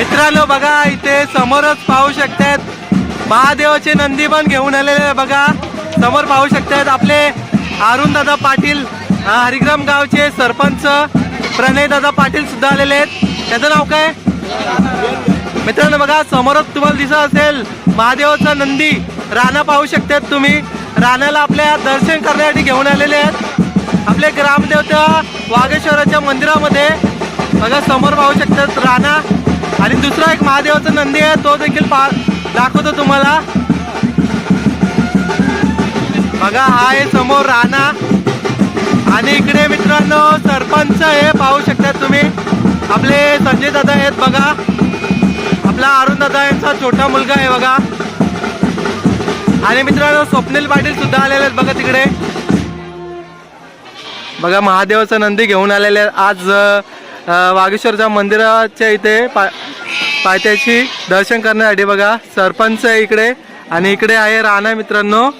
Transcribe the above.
मित्रांनो बघा इथे समोरच पाहू शकतात महादेवाचे नंदी पण घेऊन आलेले बघा. समोर पाहू शकतात आपले अरुण दादा पाटील हरिग्राम गावचे सरपंच प्रणय दादा पाटील सुद्धा आलेले आहेत. त्याचं नाव काय? मित्रांनो बघा समोरच तुम्हाला दिसत असेल महादेवाचा नंदी राणा पाहू शकतात तुम्ही. राणाला आपल्या दर्शन करण्यासाठी घेऊन आलेले आहेत. आपले ग्रामदेवता वागेश्वराच्या मंदिरामध्ये. बघा समोर पाहू शकतात राणा. दुसरा एक महादेवाचा नंदी आहे तो देखील पा दाखवतो तुम्हाला. बघा हा आहे समोर राणा. आणि इकडे मित्रांनो सरपंच हे पाहू शकता तुम्ही. आपले संजय दादा आहेत बघा. आपला अरुण दादा यांचा छोटा मुलगा आहे बघा. आणि मित्रांनो स्वप्नील पाटील सुद्धा आलेले आहेत बघा तिकडे. बघा महादेवाचा नंदी घेऊन आलेले आहेत. आज वागेश्वरच्या मंदिराच्या इथे पा पायथ्याची दर्शन करण्यासाठी बघा सरपंच आहे इकडे आणि इकडे आहे राणा मित्रांनो.